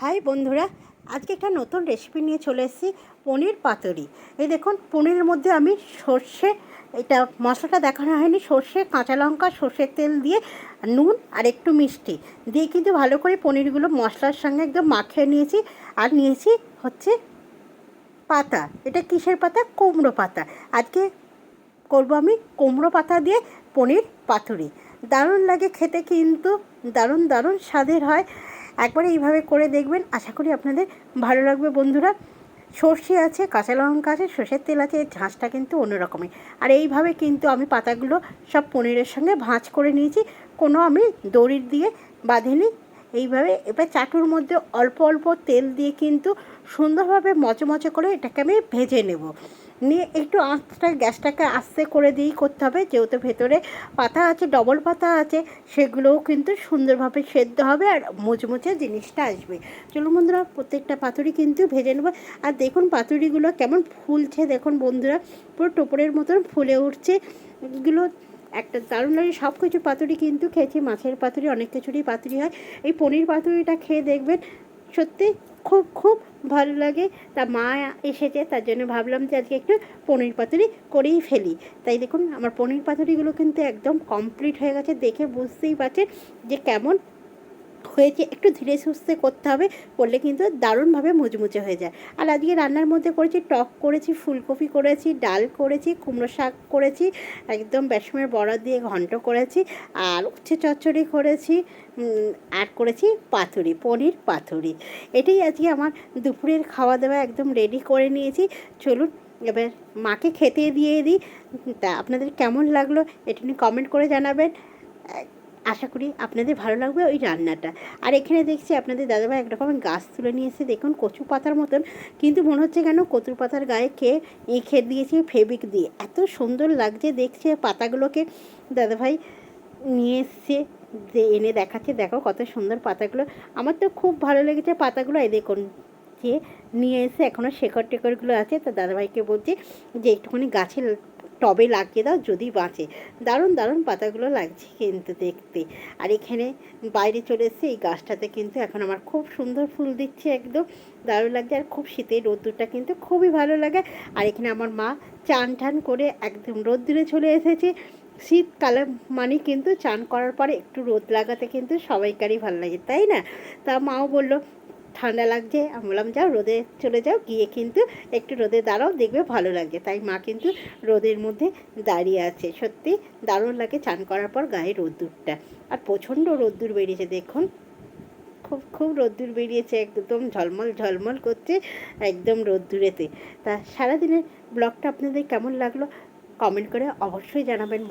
High বন্ধুরা, আজকে একটা নতুন রেসিপি নিয়ে চলে এসেছি, পনির পাতুরি। এই দেখুন, পনিরের মধ্যে আমি সর্ষে, এটা মশলাটা দেখানো হয়নি, সর্ষে, কাঁচা লঙ্কা, সর্ষের তেল দিয়ে নুন আর একটু মিষ্টি দিয়ে কিন্তু ভালো করে পনিরগুলো মশলার সঙ্গে একদম মাখিয়ে নিয়েছি আর নিয়েছি হচ্ছে পাতা। এটা কিসের পাতা? কুমড়ো পাতা। আজকে করব আমি কুমড়ো পাতা দিয়ে পনির পাতুরি। দারুণ লাগে খেতে কিন্তু, দারুণ দারুণ স্বাদের হয়। একবার এইভাবে করে দেখবেন। আশা করি আপনাদের ভালো লাগবে বন্ধুরা। সর্ষে আছে, কাঁচা লঙ্কা আছে, সর্ষের তেল আছে এর ঝাঁসটা কিন্তু অন্যরকমের আর এইভাবে কিন্তু আমি পাতাগুলো সব পনিরের সঙ্গে ভাঁজ করে নিয়েছি। কোনো আমি দড়ির দিয়ে বাঁধিনি। এইভাবে এবার চাটুর মধ্যে অল্প অল্প তেল দিয়ে কিন্তু সুন্দরভাবে মচমচে করে এটাকে আমি ভেজে নেব। নিয়ে একটু আঁচটা, গ্যাসটাকে আস্তে করে দিয়েই করতে হবে। যেহেতু ভেতরে পাতা আছে, ডবল পাতা আছে, সেগুলোও কিন্তু সুন্দরভাবে সেদ্ধ হবে আর মুচমুচে জিনিসটা আসবে। চলুন বন্ধুরা, প্রত্যেকটা পাতুরি কিন্তু ভেজে নেব। আর দেখুন পাতুরিগুলো কেমন ফুলছে। দেখুন বন্ধুরা, পুরো টোপরের মতন ফুলে উঠছে। এগুলো একটা দারুণ লাগে সব কিছু পাতুরি কিন্তু খেয়েছি, মাছের পাতুরি, অনেক কিছুরই পাতুরি হয়। এই পনির পাতুরিটা খেয়ে দেখবেন, সত্যি খুব খুব ভালো লাগে। তা মা এসেছে, তার জন্য ভাবলাম যে আজকে একটু পনির পাতুরি করেই ফেলি। তাই দেখুন, আমার পনির পাতুরিগুলো কিন্তু একদম কমপ্লিট হয়ে গেছে, দেখে বুঝতেই পারছেন যে কেমন হয়েছে, একটু ধীরে সুস্থে করতে হবে, করলে কিন্তু দারুণভাবে মুচমুচে হয়ে যায়। আর আজকে রান্নার মধ্যে করেছি টক করেছি, ফুলকপি করেছি, ডাল করেছি, কুমড়ো শাক করেছি, একদম বেসমের বড়া দিয়ে ঘন্ট করেছি, আর উচ্ছে চচ্চড়ি করেছি আর করেছি পাথুরি পনির পাথুরি এটাই আজকে আমার দুপুরের খাওয়া দাওয়া একদম রেডি করে নিয়েছি। চলুন, এবার মাকে খেতে দিয়ে দিই। তা আপনাদের কেমন লাগল এটা নিয়ে কমেন্ট করে জানাবেন। আশা করি আপনাদের ভালো লাগবে ওই রান্নাটা। আর এখানে দেখছি আপনাদের দাদাভাই একরকম গাছ তুলে নিয়ে দেখুন কচু পাতার মতন। কিন্তু মনে হচ্ছে কেন কচু পাতার গায়ে খেয়ে দিয়েছে ফেব্রিক দিয়ে। এত সুন্দর লাগছে দেখছে পাতাগুলোকে দাদাভাই নিয়ে এসছে, যে এনে দেখাচ্ছে, দেখো কত সুন্দর পাতাগুলো। আমার তো খুব ভালো লেগেছে পাতাগুলো, এই দেখুন যে নিয়ে এসে এখনও শেকড় টেকড়গুলো আছে। তো দাদাভাইকে বলছি যে একটুখানি গাছে টবে লাগিয়ে দাও যদি বাঁচে। দারুণ দারুণ পাতাগুলো লাগছে কিন্তু দেখতে। আর এখানে বাইরে চলে এসেছে, এই গাছটাতে কিন্তু এখন আমার খুব সুন্দর ফুল দিচ্ছে একদম। দারুণ লাগছে আর খুব শীতের রোদ্দুরটা কিন্তু খুবই ভালো লাগে। আর এখানে আমার মা চান টান করে একদম রোদ্দুরে চলে এসেছে। শীতকালে মানে কিন্তু চান করার পরে একটু রোদ লাগাতে কিন্তু সবাইকারই ভালো লাগে, তাই না? তা মাও বলল ঠান্ডা লাগছে, আমি বললাম, যাও রোদে চলে যাও, গিয়ে কিন্তু একটু রোদে দাঁড়াও, দেখবে ভালো লাগছে। তাই মা কিন্তু রোদের মধ্যে দাঁড়িয়ে আছে। সত্যি দারুণ লাগে চান করার পর গায়ে রোদ্দুরটা। আর প্রচণ্ড রোদ্দুর বেরিয়েছে, দেখুন। খুব খুব রোদ্দুর বেরিয়েছে একদম, ঝলমল ঝলমল করছে একদম রোদ্দুরেতে। তা সারাদিনের ব্লগটা আপনাদের কেমন লাগল? কমেন্ট করে অবশ্যই জানাবেন